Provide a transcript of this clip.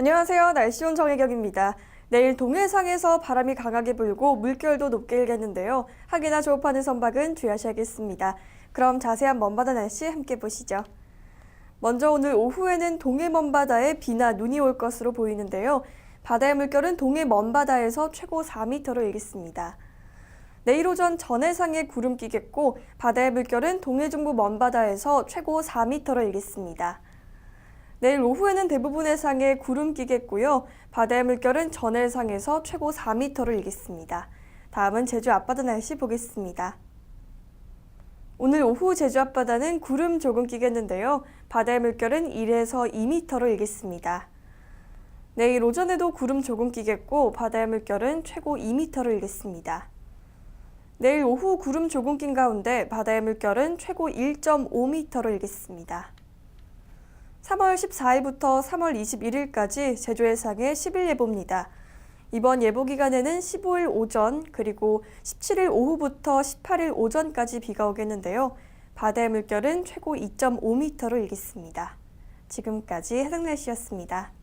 안녕하세요. 날씨온 정혜경입니다. 내일 동해상에서 바람이 강하게 불고 물결도 높게 일겠는데요. 하기나 조업하는 선박은 주의하셔야겠습니다. 그럼 자세한 먼바다 날씨 함께 보시죠. 먼저 오늘 오후에는 동해 먼바다에 비나 눈이 올 것으로 보이는데요. 바다의 물결은 동해 먼바다에서 최고 4m로 일겠습니다. 내일 오전 전해상에 구름 끼겠고 바다의 물결은 동해 중부 먼바다에서 최고 4m로 일겠습니다. 내일 오후에는 대부분 해상에 구름 끼겠고요. 바다의 물결은 전해 상에서 최고 4m로 일겠습니다. 다음은 제주 앞바다 날씨 보겠습니다. 오늘 오후 제주 앞바다는 구름 조금 끼겠는데요. 바다의 물결은 1에서 2m로 일겠습니다. 내일 오전에도 구름 조금 끼겠고 바다의 물결은 최고 2m로 일겠습니다. 내일 오후 구름 조금 낀 가운데 바다의 물결은 최고 1.5m로 일겠습니다. 3월 14일부터 3월 21일까지 제주 해상의 10일 예보입니다. 이번 예보 기간에는 15일 오전 그리고 17일 오후부터 18일 오전까지 비가 오겠는데요. 바다의 물결은 최고 2.5m로 일겠습니다. 지금까지 해당 날씨였습니다.